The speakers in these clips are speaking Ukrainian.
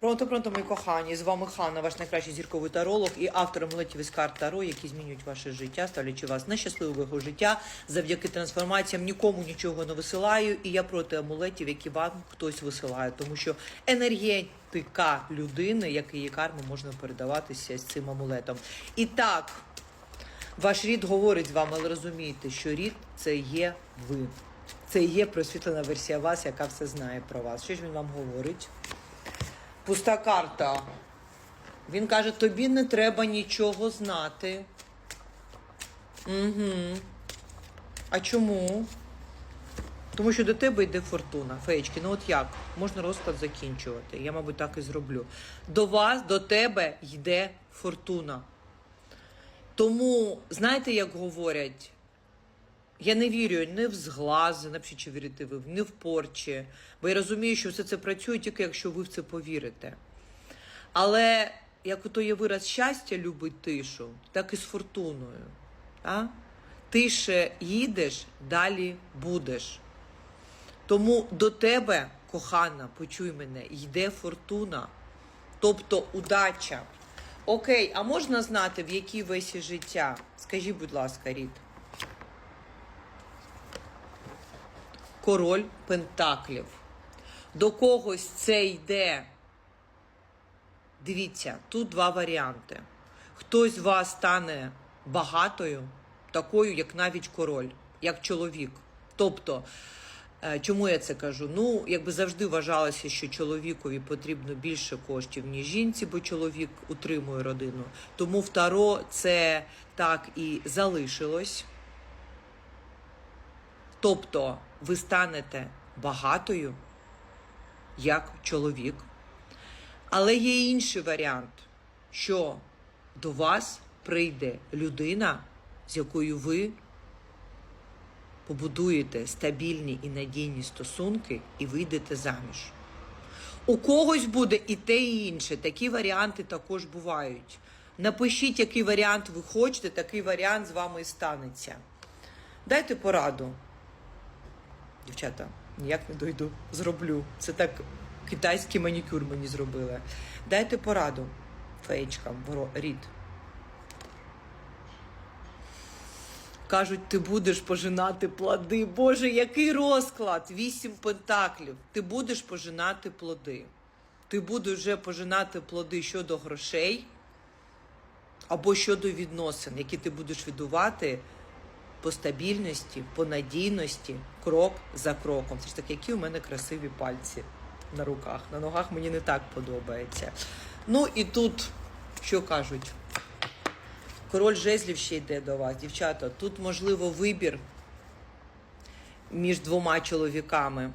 Пронто, пронто, мої кохані. З вами Ханна, ваш найкращий зірковий таролог і автор амулетів із карт Таро, які змінюють ваше життя, ставлячи вас на щасливого життя. Завдяки трансформаціям нікому нічого не висилаю. І я проти амулетів, які вам хтось висилає, тому що енергетика людини, як її карми, можна передаватися з цим амулетом. І так, ваш рід говорить з вами, але розумієте, що рід це є ви. Це є просвітлена версія вас, яка все знає про вас. Що ж він вам говорить? Пуста карта. Він каже: тобі не треба нічого знати. Угу. А чому? Тому що до тебе йде фортуна. Феєчки, ну от як? Можна розклад закінчувати. Я, мабуть, так і зроблю. До вас, до тебе йде фортуна. Тому, знаєте, як говорять, я не вірю ні в зглази, напишіть, чи вірите ви, ні в порчі. Бо я розумію, що все це працює тільки якщо ви в це повірите. Але як ото є вираз щастя любить тишу, так і з фортуною. А? Тише їдеш, далі будеш. Тому до тебе, кохана, почуй мене, йде фортуна, тобто удача. Окей, а можна знати, в якій весі життя? Скажіть, будь ласка, Рід. Король Пентаклів. До когось це йде. Дивіться, тут два варіанти. Хтось з вас стане багатою, такою, як навіть король, як чоловік. Тобто, е, чому я це кажу? Ну, якби завжди вважалося, що чоловікові потрібно більше коштів, ніж жінці, бо чоловік утримує родину. Тому в Таро це так і залишилось. Тобто ви станете багатою, як чоловік. Але є інший варіант, що до вас прийде людина, з якою ви побудуєте стабільні і надійні стосунки і вийдете заміж. У когось буде і те, і інше. Такі варіанти також бувають. Напишіть, який варіант ви хочете, такий варіант з вами і станеться. Дайте пораду. Дівчата, ніяк не дойду, зроблю. Це так китайський манікюр мені зробили. Дайте пораду феєчкам, рід. Кажуть, ти будеш пожинати плоди. Боже, який розклад! Вісім пентаклів. Ти будеш пожинати плоди. Ти будеш вже пожинати плоди щодо грошей або щодо відносин, які ти будеш віддувати по стабільності, по надійності, крок за кроком. Це ж таки, які у мене красиві пальці на руках. На ногах мені не так подобається. Ну і тут, що кажуть, король жезлів ще йде до вас, дівчата. Тут можливо вибір між двома чоловіками.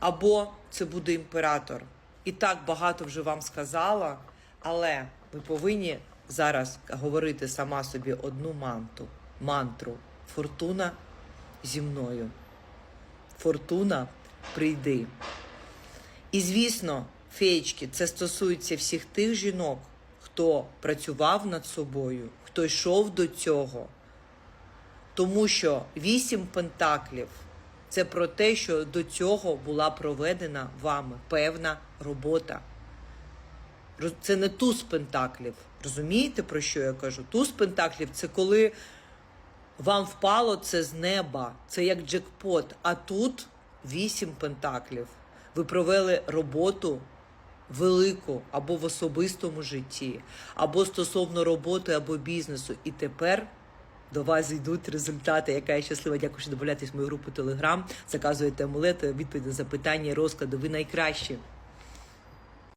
Або це буде імператор. І так багато вже вам сказала, але ви повинні зараз говорити сама собі одну манту, мантру. Фортуна зі мною. Фортуна прийди. І звісно, феєчки, це стосується всіх тих жінок, хто працював над собою, хто йшов до цього. Тому що вісім пентаклів це про те, що до цього була проведена вами певна робота. Це не туз пентаклів. Розумієте, про що я кажу? Туз пентаклів це коли вам впало це з неба, це як джекпот. А тут вісім пентаклів. Ви провели роботу велику або в особистому житті, або стосовно роботи, або бізнесу. І тепер до вас йдуть результати. Яка я щаслива. Дякую, що додаєтесь в мою групу Телеграм. Заказуєте амулети, відповіді на запитання, розклади. Ви найкращі.